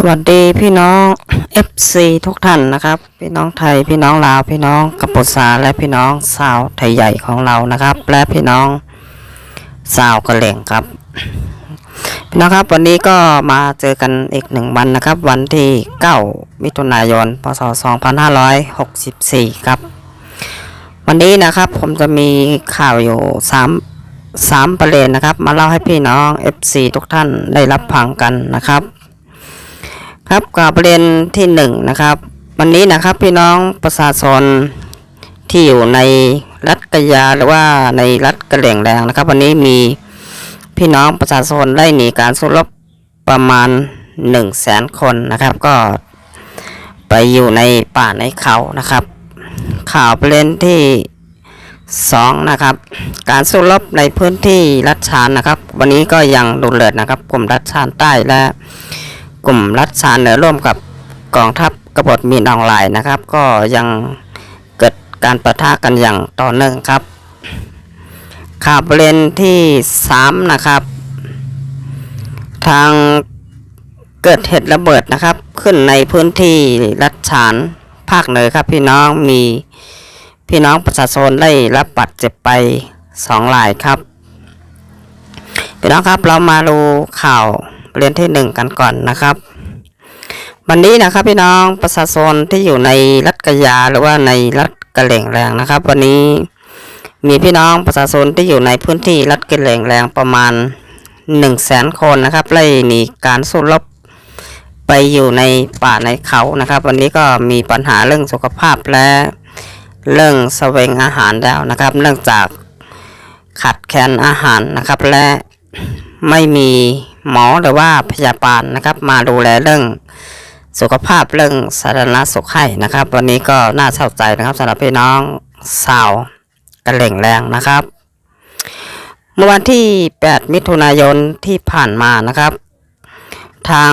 สวัสดีพี่น้อง FC ทุกท่านนะครับ พี่น้องไทยพี่น้องลาวพี่น้องกัมพูชาและพี่น้องสาวไทยใหญ่ของเรานะครับ และพี่น้องสาวกะเหล่งครับพี่น้องครับวันนี้ก็มาเจอกันอีกหนึ่งวันนะครับ วันที่9มิถุนายนพศ2564 ครับ วันนี้นะครับผมจะมีข่าวอยู่3 3ประเด็นนะครับ มาเล่าให้พี่น้อง FC ทุกท่านได้รับฟังกันนะครับ ครับกับประเด็นที่หนึ่งนะครับ วันนี้นะครับพี่น้องประชาชนที่อยู่ในรัฐกยาหรือว่าในรัฐกระเหล่งแดงนะครับ วันนี้มีพี่น้องประชาชนได้หนีการสู้รบประมาณหนึ่งแสนคนนะครับ ก็ไปอยู่ในป่าในเขานะครับ ข่าวประเด็นที่สองนะครับการสู้รบในพื้นที่รัฐชานนะครับ วันนี้ก็ยังดุเดือดนะครับกลุ่มรัฐชานใต้และ กลุ่มรัฐชานเหนือร่วมกับกองทัพกบฏมีนออนไลน์นะครับ ก็ยังเกิดการประทะกันอย่างต่อเนื่องครับข่าวประเด็นที่สามนะครับ ทางเกิดเหตุระเบิดนะครับ ขึ้นในพื้นที่รัฐฉานภาคเหนือครับ พี่น้องมีพี่น้องประชาชนได้รับบาดเจ็บไปสองรายครับ พี่น้องครับเรามาดูข่าว เรียนที่หนึ่งกันก่อนนะครับ วันนี้นะครับพี่น้องประชาชนที่อยู่ในรัฐกะยาหรือว่าในรัฐกะเหล่งแรงนะครับ วันนี้มีพี่น้องประชาชนที่อยู่ในพื้นที่รัฐกะเหล่งแรงประมาณหนึ่งแสนคนนะครับไล่หนีการสู้รบไปอยู่ในป่าในเขานะครับ วันนี้ก็มีปัญหาเรื่องสุขภาพและเรื่องแสวงอาหารแล้วนะครับ เนื่องจากขาดแคลนอาหารนะครับ และไม่มี หมอหรือว่าพยาบาลนะครับ มาดูแลเรื่องสุขภาพเรื่องสาธารณสุขให้นะครับ วันนี้ก็น่าเศร้าใจนะครับสำหรับพี่น้องสาวกระเหล่งแรงนะครับ เมื่อวันที่ 8 มิถุนายนที่ผ่านมานะครับ ทาง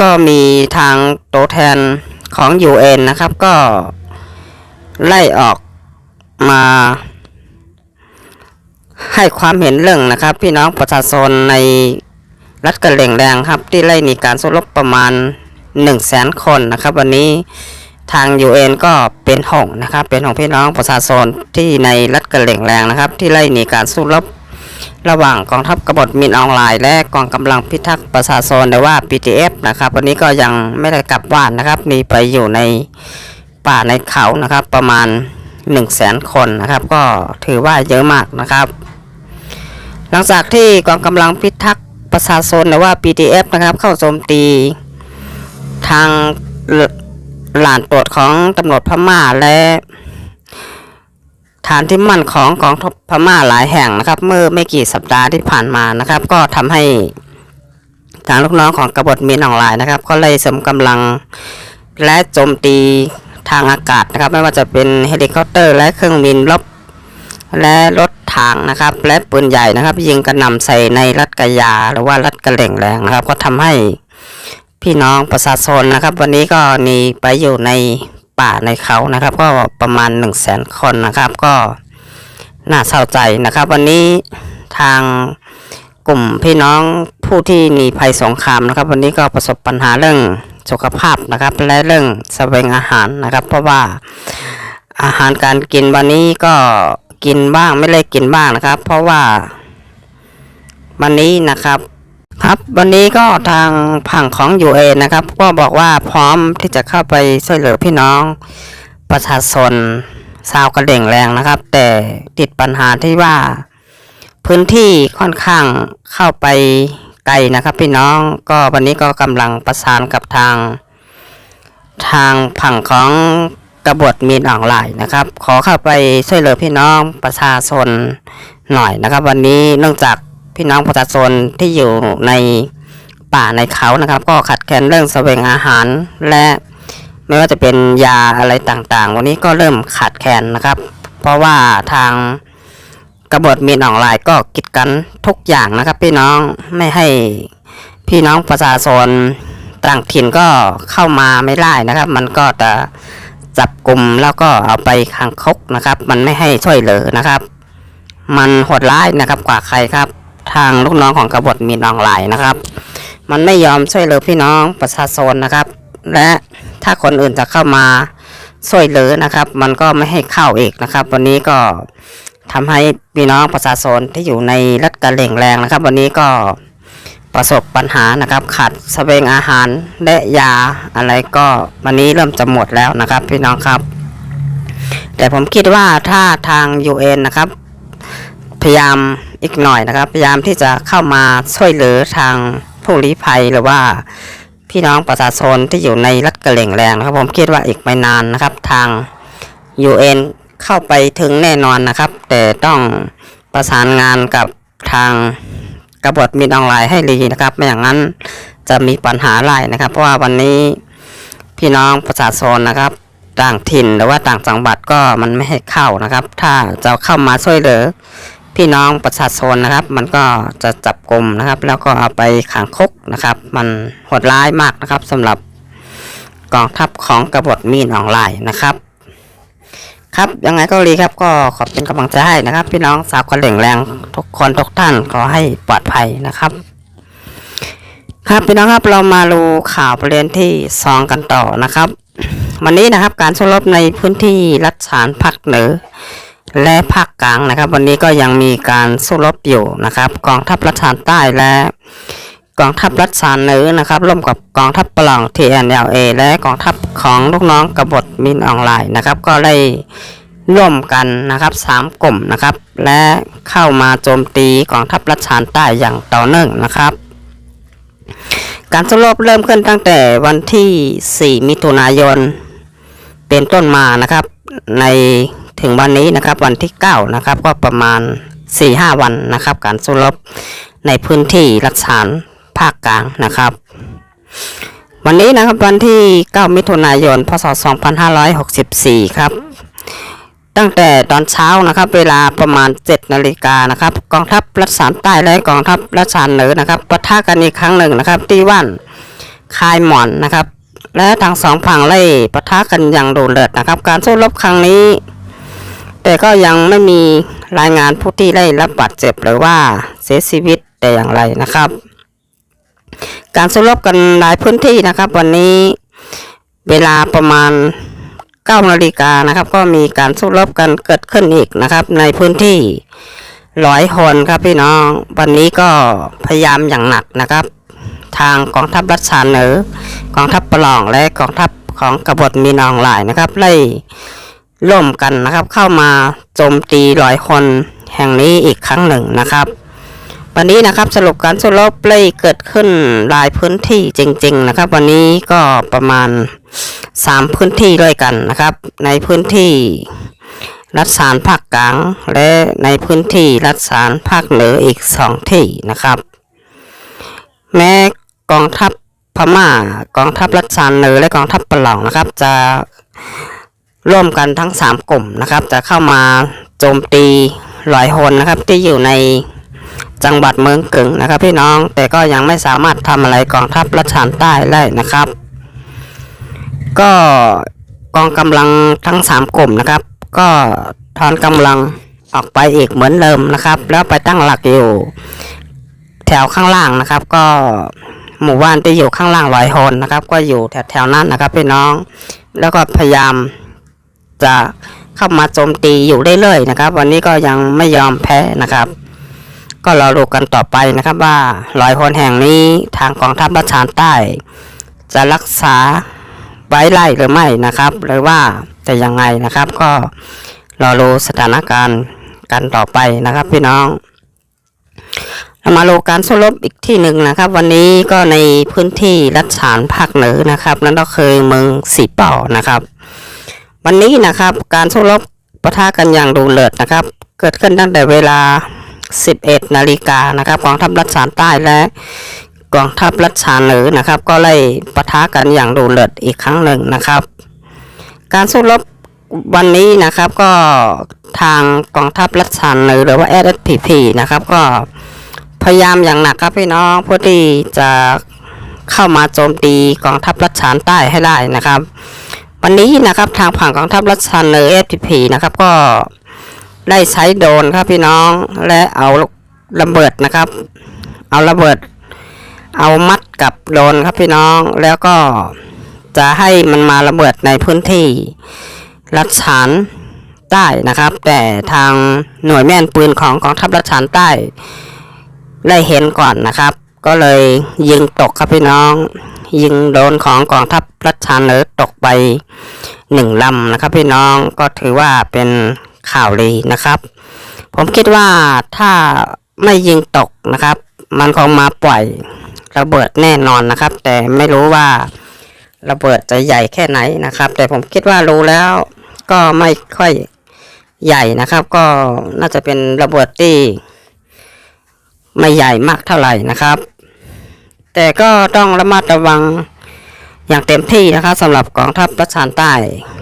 ก็มีทางตัวแทนของ UN นะครับ ก็ไล่ออกมา ให้ความเห็นเรื่องนะครับ พี่น้องประชาชนในรัฐกระเหล่งแดงครับ ที่ไล่หนีการสู้รบประมาณ1 0 0 0 0แสนคนนะครับ วันนี้ทาง UN ก็เป็นห่วงนะครับ เป็นของพี่น้องประชาชนที่ในรัฐกระเหล่งแรงนะครับ ที่ไล่หนีการสู้รบระหว่างกองทัพกบฏมินออนไลน์และกองกำลังพิทักษ์ประชาชนหรือว่า PTF นะครับ วันนี้ก็ยังไม่ได้กลับบ้านนะครับหนีไปอยู่ในป่าในเขานะครับ ประมาณ 1 0 0 0 0แสนคนนะครับ ก็ถือว่าเยอะมากนะครับ หลังจากที่กองกำลังพิทักษ์ประชาชนหรือว่า PTF นะครับ เข้าโจมตีทางหลานตรวจของตำรวจพม่าและฐานที่มั่นของกองทัพพม่าหลายแห่งนะครับ เมื่อไม่กี่สัปดาห์ที่ผ่านมานะครับ ก็ทำให้ทางลูกน้องของกบฏมีนออนไลน์นะครับ ก็เลยสมกำลังและโจมตีทางอากาศนะครับ ไม่ว่าจะเป็นเฮลิคอปเตอร์ และเครื่องบินรบและรถ ถังนะครับ และปืนใหญ่นะครับ ยิงกระหน่ำใส่ในรัฐกะยาหรือว่ารัฐกะเหล่งแรงนะครับ ก็ทำให้พี่น้องประชาชนนะครับ วันนี้ก็หนีไปอยู่ในป่าในเขานะครับ ก็ประมาณ1 0 0 0 0แสนคนนะครับ ก็น่าเศร้าใจนะครับ วันนี้ทางกลุ่มพี่น้องผู้ที่หนีภัยสงครามนะครับ วันนี้ก็ประสบปัญหาเรื่องสุขภาพนะครับ และเรื่องแสวงอาหารนะครับ เพราะว่าอาหารการกินวันนี้ก็ กินบ้างไม่ได้กินบ้างนะครับ เพราะว่าวันนี้นะครับ ครับวันนี้ก็ทางผังของ u ูเอนะครับ ก็บอกว่าพร้อมที่จะเข้าไปช่วยเหลือพี่น้องประชาชนชาวกระเด่งแรงนะครับ แต่ติดปัญหาที่ว่าพื้นที่ค่อนข้างเข้าไปไกลนะครับ พี่น้องก็วันนี้ก็กำลังประสานกับทาง ทางผังของ กระบฏมีนออนไลน์นะครับ ขอเข้าไปช่วยเหลือพี่น้องประชาชนหน่อยนะครับ วันนี้เนื่องจากพี่น้องประชาชนที่อยู่ในป่าในเขานะครับ ก็ขัดแคลนเรื่องแสวงอาหารและไม่ว่าจะเป็นยาอะไรต่างๆ วันนี้ก็เริ่มขาดแคลนนะครับ เพราะว่าทางกบฏมีนออนไลน์ก็กิดกันทุกอย่างนะครับ พี่น้องไม่ให้พี่น้องประชาชนต่างถิ่นก็เข้ามาไม่ได้นะครับ มันก็จะ จับกลุ่มแล้วก็เอาไปขังคุกนะครับ มันไม่ให้ช่วยเหลือนะครับ มันโหดร้ายนะครับกว่าใครครับ ทางลูกน้องของกบฏมีนออนไลน์นะครับ มันไม่ยอมช่วยเหลือพี่น้องประชาชนนะครับ และถ้าคนอื่นจะเข้ามาช่วยเหลือนะครับ มันก็ไม่ให้เข้าอีกนะครับ วันนี้ก็ทำให้พี่น้องประชาชนที่อยู่ในรัฐกะเหล่งแรงนะครับ วันนี้ก็ ประสบปัญหานะครับขาดเสเวงอาหารและยาอะไรก็วันนี้เริ่มจะหมดแล้วนะครับพี่น้องครับ แต่ผมคิดว่าถ้าทาง UN นะครับ พยายามอีกหน่อยนะครับ พยายามที่จะเข้ามาช่วยเหลือทางผู้ลี้ภัยหรือว่าพี่น้องประชาชนที่อยู่ในรัฐกะเหล่งแรงนะครับ ผมคิดว่าอีกไม่นานนะครับ ทาง UN เข้าไปถึงแน่นอนนะครับ แต่ต้องประสานงานกับทาง กระบฏมินออนไลน์ให้ดีนะครับ ไม่อย่างนั้นจะมีปัญหาหลนะครับ เพราะว่าวันนี้พี่น้องประชาชนนะครับ ต่างถิ่นหรือว่าต่างจังหวัดก็มันไม่ให้เข้านะครับ ถ้าจะเข้ามาช่วยเหลือพี่น้องประชาชนนะครับ มันก็จะจับกลุ่มนะครับ แล้วก็เอาไปขังคุกนะครับ มันโหดร้ายมากนะครับสำหรับกองทัพของกบฏมีนออนไลน์นะครับ ครับยังไงก็ดีครับก็ขอเป็นกำลังใจให้นะครับ พี่น้องสาวคนเหล่งแรงทุกคนทุกท่านขอให้ปลอดภัยนะครับ ครับพี่น้องครับเรามาดูข่าวประเด็นที่สองกันต่อนะครับ วันนี้นะครับการสู้รบในพื้นที่รัฐฉานภาคเหนือและภาคกลางนะครับ วันนี้ก็ยังมีการสู้รบอยู่นะครับ กองทัพรัฐฉานใต้และ กองทัพรัฐฉานเนื้อนะครับ ร่วมกับกองทัพปล่อง TNLA และกองทัพของลูกน้องกบฏมินออนไลน์นะครับ ก็ได้ร่วมกันนะครับสามกลุ่มนะครับ และเข้ามาโจมตีกองทัพรัฐฉานใต้อย่างต่อเนื่องนะครับการสู้รบเริ่มขึ้นตั้งแต่วันที่ 4 มิถุนายน เป็นต้นมานะครับ ในถึงวันนี้นะครับวันที่ 9 นะครับ ก็ประมาณ 4-5 วันนะครับ การสู้รบในพื้นที่รัฐฉาน ภาคกลางนะครับ วันนี้นะครับวันที่ 9 มิถุนายน พศ 2564 ครับ ตั้งแต่ตอนเช้านะครับ เวลาประมาณ 7 นาฬิกานะครับ กองทัพรัสานใต้และกองทัพรัสานเหนือนะครับปะทะกันอีกครั้งหนึ่งนะครับ ที่ว่านคายหมอนนะครับ และทางสองฝั่งไล่ปะทะกันอย่างดุเดือดนะครับ การสู้รบครั้งนี้ แต่ก็ยังไม่มีรายงานผู้ที่ได้รับบาดเจ็บหรือว่าเสียชีวิตแต่อย่างไรนะครับ การสู้รบกันหลายพื้นที่นะครับ วันนี้เวลาประมาณ9นาฬิกานะครับ ก็มีการสู้รบกันเกิดขึ้นอีกนะครับ ในพื้นที่ร้อยคนครับพี่น้อง วันนี้ก็พยายามอย่างหนักนะครับ ทางกองทัพรัชชานเหนือกองทัพปลองและกองทัพของกบฏมีนองหลายนะครับไล่ร่วมกันนะครับ เข้ามาโจมตีร้อยคนแห่งนี้อีกครั้งหนึ่งนะครับ วันนี้นะครับสรุปการสู้รบเลยเกิดขึ้นหลายพื้นที่จริง ๆ นะครับ วันนี้ก็ประมาณสามพื้นที่ด้วยกันนะครับ ในพื้นที่รัฐสารภาคกลางและในพื้นที่รัฐสารภาคเหนืออีกสองที่นะครับ แม้กองทัพพม่ากองทัพรัฐสารเหนือและกองทัพปะเหล่านะครับ จะร่วมกันทั้งสามกลุ่มนะครับ จะเข้ามาโจมตีลอยหนนะครับที่อยู่ใน จังหวัดเมืองกึ่งนะครับ พี่น้องแต่ก็ยังไม่สามารถทำอะไรกองทัพรัฐสารใต้ได้นะครับ ก็กองกำลังทั้งสามกลุ่มนะครับ ก็ถอนกำลังออกไปอีกเหมือนเดิมนะครับ แล้วไปตั้งหลักอยู่ แถวข้างล่างนะครับ ก็หมู่บ้านที่อยู่ข้างล่างลอยโหนนะครับ ก็อยู่แถวแถวๆนั้นนะครับพี่น้อง แล้วก็พยายามจะเข้ามาโจมตีอยู่เรื่อยๆนะครับ วันนี้ก็ยังไม่ยอมแพ้นะครับ ก็รอดูกันต่อไปนะครับว่าลอยโหนแห่งนี้ทางกองทัพรัชชานใต้ จะรักษาไว้ไล่หรือไม่นะครับ หรือว่าจะยังไงนะครับ ก็รอรู้สถานการณ์กันต่อไปนะครับพี่น้องเรามาดูการสู้รบอีกที่หนึ่งนะครับ วันนี้ก็ในพื้นที่รัฐานภาคเหนือนะครับ นั่นก็คือเมืองสีเป่านะครับ วันนี้นะครับการสู้รบปะทะกันอย่างดูเลือดนะครับ เกิดขึ้นตั้งแต่เวลา 11นาฬิกานะครับกองทัพรัฐฉานใต้และกองทัพรัฐชานเหนือนะครับ ก็ไล่ปะทะกันอย่างดูเลือดอีกครั้งหนึ่งนะครับ การสู้รบวันนี้นะครับก็ทางกองทัพรัฐชานเหนือหรือว่า SSPP นะครับ ก็พยายามอย่างหนักครับพี่น้องเพื่อที่จะเข้ามาโจมตีกองทัพรัฐชานใต้ให้ได้นะครับ วันนี้นะครับทางฝั่งกองทัพรัฐชานเหนือ SSPP นะครับก็ ได้ใช้โดรนครับพี่น้องและเอาระเบิดนะครับ เอาระเบิด เอามัดกับโดรนครับพี่น้องแล้วก็จะให้มันมาระเบิดในพื้นที่รัฐฉานใต้นะครับ แต่ทางหน่วยแม่นปืนของกองทัพรัฐฉานใต้ ได้เห็นก่อนนะครับ ก็เลยยิงตกครับพี่น้อง ยิงโดนของกองทัพรัฐฉานเหนือตกไปหนึ่งลำนะครับพี่น้องก็ถือว่าเป็น ข่าวดีนะครับ ผมคิดว่าถ้าไม่ยิงตกนะครับ มันคงมาปล่อยระเบิดแน่นอนนะครับ แต่ไม่รู้ว่าระเบิดจะใหญ่แค่ไหนนะครับ แต่ผมคิดว่ารู้แล้วก็ไม่ค่อยใหญ่นะครับ ก็น่าจะเป็นระเบิดที่ไม่ใหญ่มากเท่าไหร่นะครับ แต่ก็ต้องระมัดระวัง อย่างเต็มที่นะครับสำหรับกองทัพรัชานใต้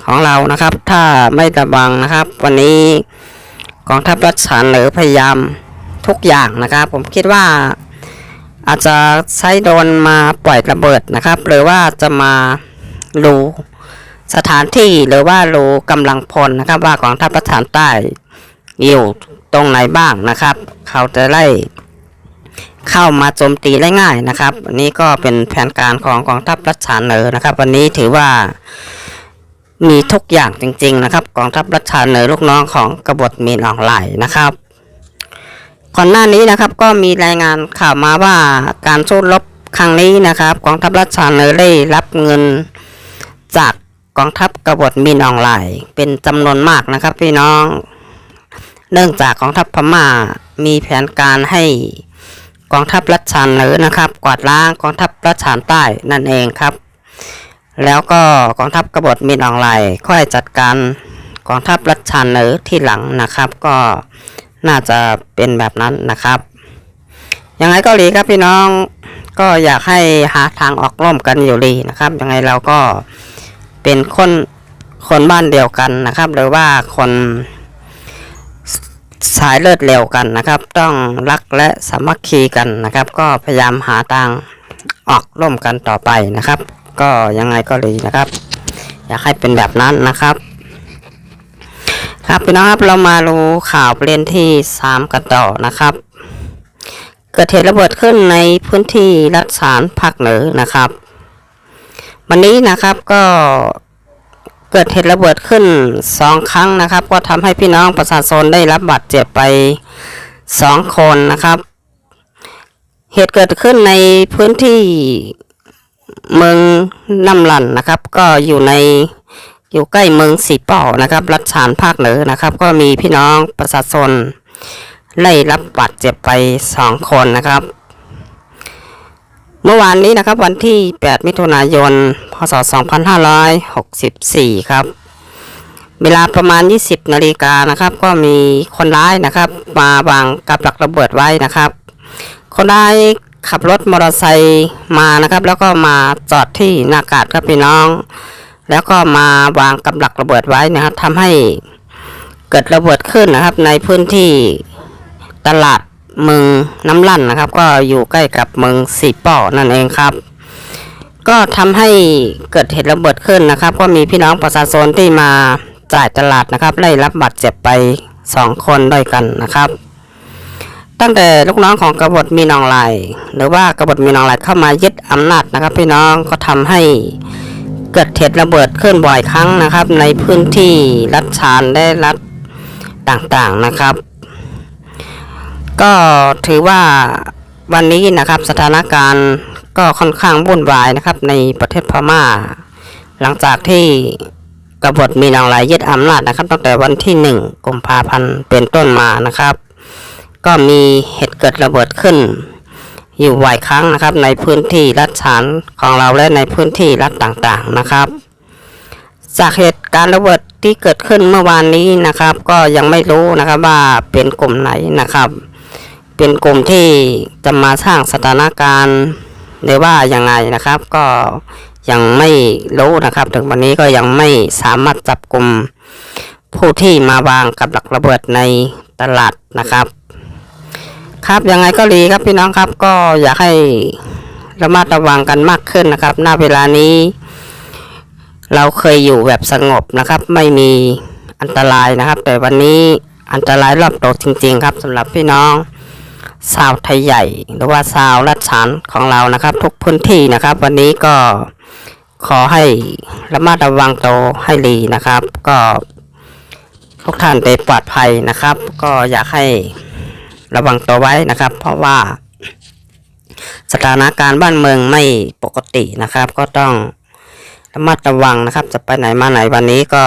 ของเรานะครับ ถ้าไม่ระวังนะครับ วันนี้กองทัพรัฐฉานเหนือพยายามทุกอย่างนะครับ ผมคิดว่าอาจจะใช้โดนมาปล่อยระเบิดนะครับ หรือว่าจะมารูสถานที่หรือว่ารูกำลังพลนะครับ ว่ากองทัพรัฐฉานใต้อยู่ตรงไหนบ้างนะครับ เขาจะไล่ เข้ามาโจมตีได้ง่ายนะครับอันนี้ก็เป็นแผนการของกองทัพรัฐฉานเนอนะครับ วันนี้ถือว่ามีทุกอย่างจริง ๆ นะครับ กองทัพรัชชาเนอลูกน้องของกบฏมีนออนไลน์นะครับก่อนหน้านี้นะครับก็มีรายงานข่าวมาว่าการสู้รบครั้งนี้นะครับ กองทัพรัชชาเนอได้รับเงินจากกองทัพกบฏมีนออนไลน์เป็นจำนวนมากนะครับพี่น้อง เนื่องจากกองทัพพม่ามีแผนการให้ กองทัพรัชชาเหนือนะครับ กวาดล้างกองทัพรัชชาใต้นั่นเองครับ แล้วก็กองทัพกบฏมินออนไลค่อยจัดการกองทัพรัชชานเหนือที่หลังนะครับ ก็น่าจะเป็นแบบนั้นนะครับยังไงก็ดีครับพี่น้องก็อยากให้หาทางออกร่วมกันอยู่ดีนะครับยังไงเราก็เป็นคนคนบ้านเดียวกันนะครับ หรือว่าคน สายเลือดเร็วกันนะครับ ต้องรักและสามัคคีกันนะครับ ก็พยายามหาทางออกร่วมกันต่อไปนะครับ ก็ยังไงก็ดีนะครับ อยากให้เป็นแบบนั้นนะครับ ครับพี่น้องครับเรามาดูข่าวประเด็นที่สามกันต่อนะครับ เกิดเหตุระเบิดขึ้นในพื้นที่รัฐสารภาคเหนือนะครับ วันนี้นะครับก็ เกิดเหตุระเบิดขึ้นสองครั้งนะครับ ก็ทำให้พี่น้องประชาชนได้รับบาดเจ็บไปสองคนนะครับ เหตุเกิดขึ้นในพื้นที่เมืองน้ำลันนะครับ ก็อยู่ในอยู่ใกล้เมืองสีเป่านะครับ รัฐฉานภาคเหนือนะครับ ก็มีพี่น้องประชาชนได้รับบาดเจ็บไปสองคนนะครับ เมื่อวานนี้นะครับวันที่ 8 มิถุนายน พศ 2564 ครับ เวลาประมาณ 20 นาฬิกานะครับ ก็มีคนร้ายนะครับ มาวางกับหลักระเบิดไว้นะครับ คนร้ายขับรถมอเตอร์ไซค์มานะครับ แล้วก็มาจอดที่หน้ากาดครับพี่น้อง แล้วก็มาวางกับหลักระเบิดไว้นะครับทำให้เกิดระเบิดขึ้นนะครับ ในพื้นที่ตลาด เมืองน้ำลั่นนะครับ ก็อยู่ใกล้กับเมืองสีป่อนั่นเองครับ ก็ทำให้เกิดเหตุระเบิดขึ้นนะครับ ก็มีพี่น้องประชาชนที่มาจ่ายตลาดนะครับได้รับบาดเจ็บไปสองคนด้วยกันนะครับ ตั้งแต่ลูกน้องของกบฏมีนองลายหรือว่ากบฏมีนองลายเข้ามายึดอำนาจนะครับ พี่น้องก็ทำให้เกิดเหตุระเบิดขึ้นบ่อยครั้งนะครับ ในพื้นที่รัฐชานและรัฐต่างๆนะครับ ก็ถือว่าวันนี้นะครับสถานการณ์ก็ค่อนข้างวุ่นวายนะครับ ในประเทศพม่า หลังจากที่กบฏมีนองลายยึดอำนาจนะครับ ตั้งแต่วันที่หนึ่งกุมภาพันธ์เป็นต้นมานะครับ ก็มีเหตุเกิดระเบิดขึ้น อยู่บ่อยครั้งนะครับ ในพื้นที่รัฐฉานของเราและในพื้นที่รัฐต่างๆนะครับ จากเหตุการณ์ระเบิดที่เกิดขึ้นเมื่อวานนี้นะครับ ก็ยังไม่รู้นะครับว่าเป็นกลุ่มไหนนะครับ เป็นกลุ่มที่จะมาสร้างสถานการณ์หรือว่ายังไงนะครับ ก็ยังไม่รู้นะครับ ถึงวันนี้ก็ยังไม่สามารถจับกลุ่มผู้ที่มาวางกับหลักระเบิดในตลาดนะครับ ครับยังไงก็ดีครับพี่น้องครับ ก็อยากให้ระมัดระวังกันมากขึ้นนะครับณเวลานี้ เราเคยอยู่แบบสงบนะครับ ไม่มีอันตรายนะครับ แต่วันนี้อันตรายรอบตัวจริง ๆ ครับสำหรับพี่น้อง ชาวไทยใหญ่ หรือว่าชาวรัฐฉานของเรานะครับ ทุกพื้นที่นะครับ วันนี้ก็ขอให้ระมัดระวังตัวให้ดีนะครับ ก็ทุกท่านได้ปลอดภัยนะครับ ก็อยากให้ระวังตัวไว้นะครับ เพราะว่า สถานการณ์บ้านเมืองไม่ปกตินะครับ ก็ต้องระมัดระวังนะครับ จะไปไหนมาไหนวันนี้ก็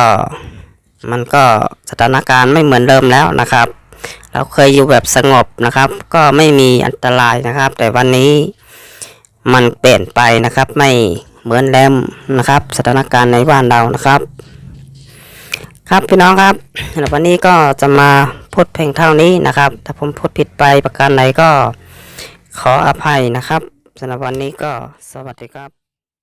มันก็สถานการณ์ไม่เหมือนเดิมแล้วนะครับ เราเคยอยู่แบบสงบนะครับ ก็ไม่มีอันตรายนะครับ แต่วันนี้มันเปลี่ยนไปนะครับ ไม่เหมือนเดิมนะครับ สถานการณ์ในบ้านเรานะครับ ครับพี่น้องครับววันนี้ก็จะมาพูดเพียงเท่านี้นะครับ ถ้าผมพูดผิดไปประการใดก็ขออภัยนะครับสำหรับวันนี้ก็สวัสดีครับ